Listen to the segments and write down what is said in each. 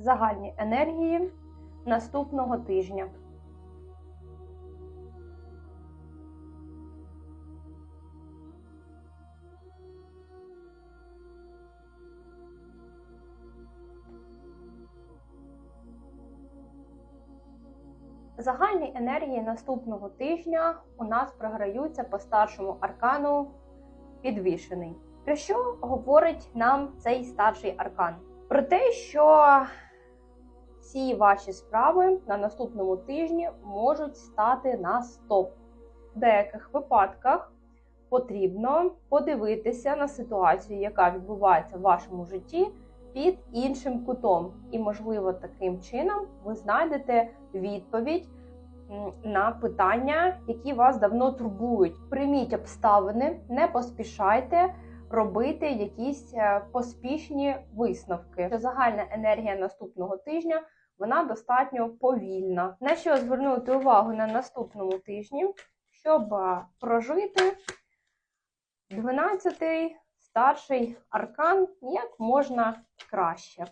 загальні енергії наступного тижня. Загальні енергії наступного тижня у нас програються по старшому аркану підвішений. Про що говорить нам цей старший аркан? Про те, що всі ваші справи на наступному тижні можуть стати на стоп. В деяких випадках потрібно подивитися на ситуацію, яка відбувається в вашому житті, під іншим кутом. І, можливо, таким чином ви знайдете відповідь на питання, які вас давно турбують. Прийміть обставини, не поспішайте робити якісь е, поспішні висновки. Що Загальна енергія наступного тижня вона достатньо повільна. На що звернути увагу на наступному тижні, щоб е, прожити 12-й старший аркан як можна краще.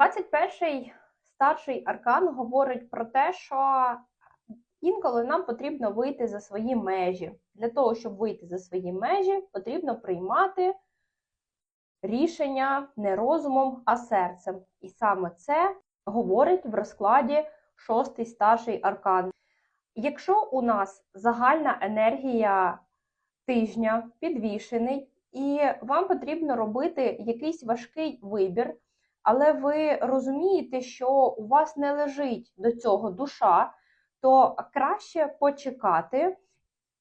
Двадцять перший старший аркан говорить про те, що інколи нам потрібно вийти за свої межі. Для того, щоб вийти за свої межі, потрібно приймати рішення не розумом, а серцем. І саме це говорить в розкладі шостий старший аркан. Якщо у нас загальна енергія тижня підвішений, і вам потрібно робити якийсь важкий вибір, але ви розумієте, що у вас не лежить до цього душа, то краще почекати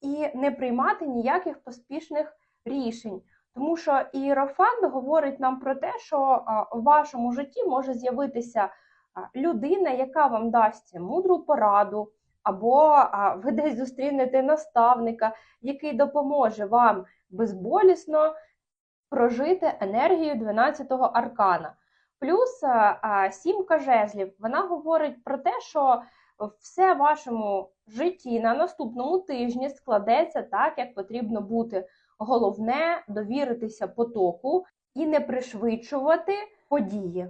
і не приймати ніяких поспішних рішень. Тому що Іерофант говорить нам про те, що в вашому житті може з'явитися людина, яка вам дасть мудру пораду, або ви десь зустрінете наставника, який допоможе вам безболісно прожити енергію 12-го аркана. Плюс а, сімка жезлів вона говорить про те, що все в вашому житті на наступному тижні складеться так, як потрібно бути. Головне довіритися потоку і не пришвидшувати події.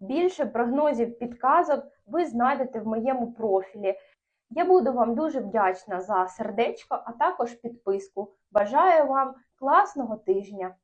Більше прогнозів, підказок ви знайдете в моєму профілі. Я буду вам дуже вдячна за сердечко, а також підписку. Бажаю вам класного тижня!